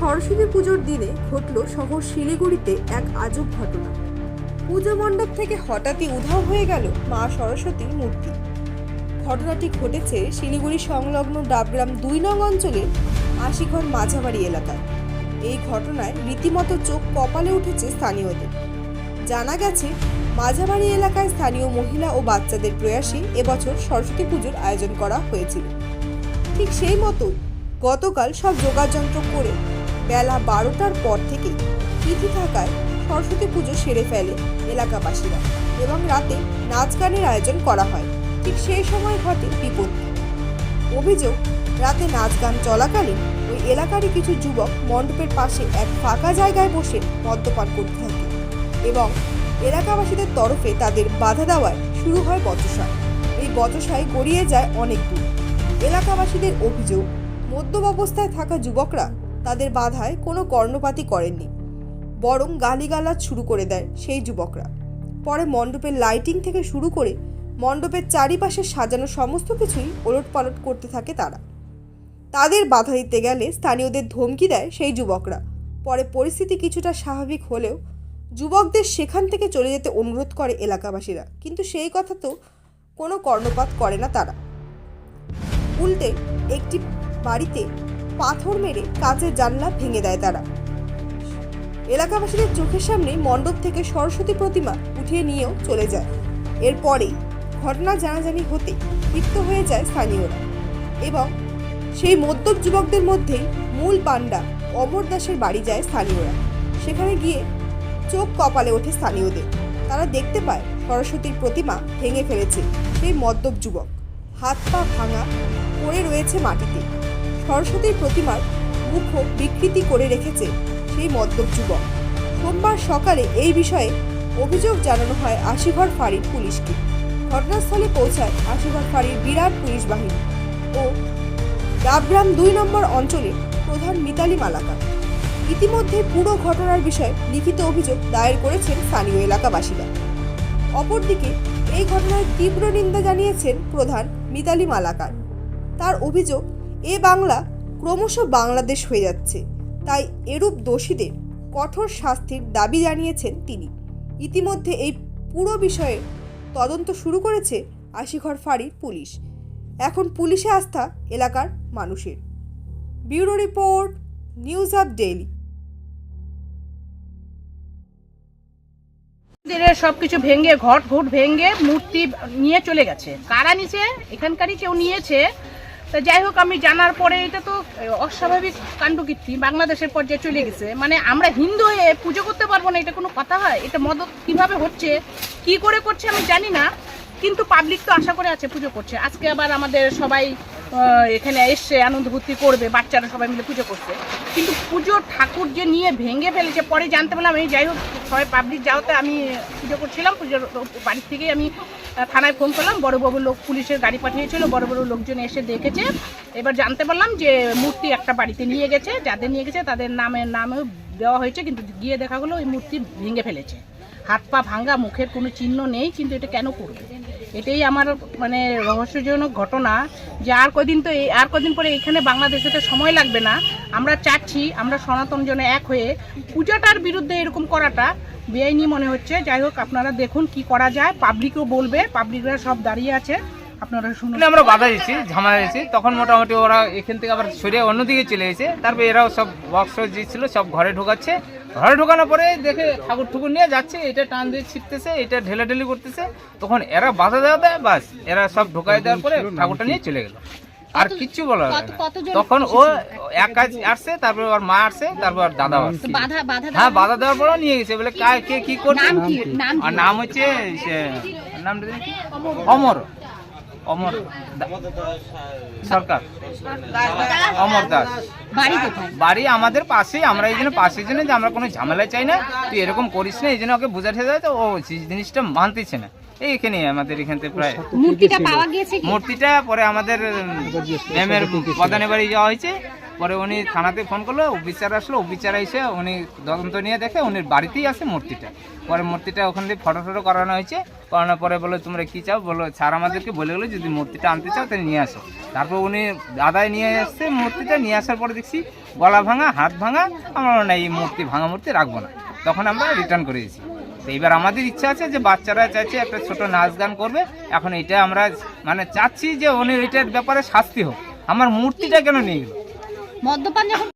সরস্বতী পুজোর দিনে ঘটল শহর শিলিগুড়িতে এক আজব ঘটনা। পুজো মণ্ডপ থেকে হঠাৎই উধাও হয়ে গেল মা সরস্বতীর মূর্তি। ঘটনাটি ঘটেছে শিলিগুড়ি সংলগ্ন ডাবগ্রাম দুই নং অঞ্চলের আশিঘর মাঝাবাড়ি এলাকায়। এই ঘটনায় রীতিমতো চোখ কপালে উঠেছে স্থানীয়দের। জানা গেছে মাঝাবাড়ি এলাকায় স্থানীয় মহিলা ও বাচ্চাদের প্রয়াসে এবছর সরস্বতী পুজোর আয়োজন করা হয়েছিল। ঠিক সেই মতো গতকাল সব যোগাযন্ত্র করে বেলা বারোটার পর থেকে তিথি থাকায় সরস্বতী পুজো সেরে ফেলে এলাকাবাসীরা এবং রাতে নাচ গানের আয়োজন করা হয়। ঠিক সেই সময় ঘটে বিপত্তি। অভিযোগ, রাতে নাচ গান চলাকালীন ওই এলাকারই কিছু যুবক মণ্ডপের পাশে এক ফাঁকা জায়গায় বসে মদ্যপান করতে থাকে এবং এলাকাবাসীদের তরফে তাদের বাধা দেওয়ায় শুরু হয় বচসা এই বচসায় গড়িয়ে যায় অনেক দূর। এলাকাবাসীদের অভিযোগ, মদ্যপ অবস্থায় থাকা যুবকরা তাদের বাধায় কোনো কর্ণপাতই করেননি, বরং গালিগালাজ শুরু করে দেয় সেই যুবকরা। পরে মণ্ডপের লাইটিং থেকে শুরু করে মণ্ডপের চারিপাশে সাজানো সমস্ত কিছুই ওলটপালট করতে থাকে তারা। তাদের বাধা দিতে গেলে স্থানীয়দের ধমকি দেয় সেই যুবকরা। পরে পরিস্থিতি কিছুটা স্বাভাবিক হলেও যুবকদের সেখান থেকে চলে যেতে অনুরোধ করে এলাকাবাসীরা, কিন্তু সেই কথা তো কোনো কর্ণপাত করে না তারা। উল্টে একটি বাড়িতে পাথর মেরে কাঁচের জানলা ভেঙে দেয় তারা। এলাকাবাসীদের চোখের সামনে মণ্ডপ থেকে সরস্বতী প্রতিমা উঠিয়ে নিয়েও চলে যায়। এরপরেই ঘটনা জানাজানি হতে ক্ষিপ্ত হয়ে যায় স্থানীয়রা এবং সেই মদ্যপ যুবকদের মধ্যেই মূল পাণ্ডা অমর দাসের বাড়ি যায় স্থানীয়রা। সেখানে গিয়ে চোখ কপালে ওঠে স্থানীয়দের। তারা দেখতে পায় সরস্বতীর প্রতিমা ভেঙে ফেলেছে সেই মদ্যপ যুবক। হাত পা ভাঙা পড়ে রয়েছে মাটিতে। সরস্বতীর প্রতিমার মুখও বিকৃতি করে রেখেছে সেই মদ্যপ যুবক। সোমবার সকালে এই বিষয়ে অভিযোগ জানানো হয় আশিঘর ফাঁড়ির পুলিশকে। ঘটনাস্থলে পৌঁছায় আশিঘর ফাঁড়ির বিরাট পুলিশ বাহিনী ও ডাবগ্রাম দুই নম্বর অঞ্চলের প্রধান মিতালি মালাকা ইতিমধ্যে পুরো ঘটনার বিষয়ে লিখিত অভিযোগ দায়ের করেছেন স্থানীয় এলাকাবাসীরা। অপরদিকে এই ঘটনায় তীব্র নিন্দা জানিয়েছেন প্রধান মিতালি মালাকার। তার অভিযোগ এ বাংলা ক্রমশ বাংলাদেশ হয়ে যাচ্ছে। তাই এরূপ দোষীদের কঠোর শাস্তির দাবি জানিয়েছেন তিনি। ইতিমধ্যে এই পুরো বিষয়ে তদন্ত শুরু করেছে আশিঘর ফাঁড়ির পুলিশ। এখন পুলিশে আস্থা এলাকার মানুষের। Bureau report, news up daily. মন্দিরের সবকিছু ভেঙে ঘট ঘট ভেঙে মূর্তি নিয়ে চলে গেছে। কারা নিছে? এখানকারই কেউ নিয়েছে। তা যাই হোক, আমি জানার পরে এটা তো অস্বাভাবিক কাণ্ডকীর্তি, বাংলাদেশের পর্যায়ে চলে গেছে। মানে আমরা হিন্দু হয়ে পুজো করতে পারব না, এটা কোনো কথা হয়? এটা মদত কীভাবে হচ্ছে? কি করে করছে আমি জানি না, কিন্তু পাবলিক তো আশা করে আছে পুজো করছে। আজকে আবার আমাদের সবাই এখানে এসছে আনন্দ ভর্তি করবে, বাচ্চারা সবাই মিলে পুজো করছে। কিন্তু পুজোর ঠাকুর যে নিয়ে ভেঙে ফেলেছে, পরে জানতে পারলাম এই যাই হোক সবাই পাবলিক যাওয়াতে আমি পুজো করছিলাম, পুজোর বাড়ির থেকেই আমি থানায় ফোন করলাম। বড় বড় লোক পুলিশের গাড়ি পাঠিয়েছিল, বড় বড় লোকজন এসে দেখেছে। এবার জানতে পারলাম যে মূর্তি একটা বাড়িতে নিয়ে গেছে, যাদের নিয়ে গেছে তাদের নামে, নামেও দেওয়া হয়েছে, কিন্তু গিয়ে দেখা গেলো ওই মূর্তি ভেঙে ফেলেছে। হাত পা ভাঙ্গা মুখের কোনো চিহ্ন নেই, কিন্তু এটা কেন করবে? এটাই আমার মানে রহস্যজনক ঘটনা যে আর কদিন তো আর কদিন পরে এখানে বাংলাদেশে তো সময় লাগবে না। আমরা চাচ্ছি, আমরা সনাতন জনে এক হয়ে পূজাটার বিরুদ্ধে এরকম করাটা বেআইনি মনে হচ্ছে। যাই হোক, আপনারা দেখুন কি করা যায়। পাবলিকও বলবে, পাবলিকরা সব দাঁড়িয়ে আছে। আপনারা শুনুন। আমরা বাধা দিচ্ছি, ঝামেলা দিচ্ছি। তখন মোটামুটি ওরা এখান থেকে আবার সরিয়ে অন্যদিকে চলে এসেছে তারপরে এরাও সব বক্স যে ছিল, সব ঘরে ঢোকাচ্ছে। ঘরে ঢোকানোর পরে দেখে ঠাকুর ঠুকুর নিয়ে যাচ্ছে এটা টান দিয়ে ছিটতেছে এটা ঢেলাঢেলি করতেছে। তখন এরা বাধা দেওয়া দেয় বাস এরা সব ঢোকাই দেওয়ার পরে ঠাকুরটা নিয়ে চলে গেল। আর কিচ্ছু বলা না। তখন ও এক কাজ আসছে তারপরে ওর মা আসছে তারপর ওর দাদা আসছে। হ্যাঁ বাধা দেওয়ার পরেও নিয়ে গেছে বলে কায় কে কি করছে? নাম কি? নাম আর নাম হচ্ছে নামটা অমর। অমর সরকার। অমর দাস। বাড়ি বাড়ি আমাদের পাশেই আমরা এই জন্য পাশে জন্য যে আমরা কোনো ঝামেলা চাই না। তুই এরকম করিস না এই জন্য ওকে বোঝাতে যায় তো ও জিনিসটা মানতেছে না। এই এখানে আমাদের এখান থেকে প্রায় মূর্তিটা পাওয়া গিয়েছে মূর্তিটা পরে আমাদের ম্যামের প্রধানের বাড়ি যাওয়া হয়েছে। পরে উনি থানাতে ফোন করল, অফিসার আসলো, অফিসার এসে উনি তদন্ত নিয়ে দেখে উনি বাড়িতেই আছে মূর্তিটা। পরে মূর্তিটা ওখান থেকে ফটো টটো করানো হয়েছে, করানোর পরে বলল, তোমরা কী চাও? বলো স্যার আমাদেরকে বলে গেলো, যদি মূর্তিটা আনতে চাও, তাহলে নিয়ে আসো। তারপর উনি দাদায় নিয়ে আসছে মূর্তিটা নিয়ে আসার পরে দেখছি, গলা ভাঙা, হাত ভাঙা, আমরা না এই মূর্তি ভাঙা মূর্তি রাখব না। তখন আমরা রিটার্ন করে দিয়েছি। তো এবার আমাদের ইচ্ছা আছে যে বাচ্চারা চাইছে একটা ছোট নাচ গান করবে। এখন এটা আমরা মানে চাচ্ছি যে উনি এটার ব্যাপারে শাস্তি হোক। আমার মূর্তিটা কেন নিয়ে গেল? মদ্যপান যখন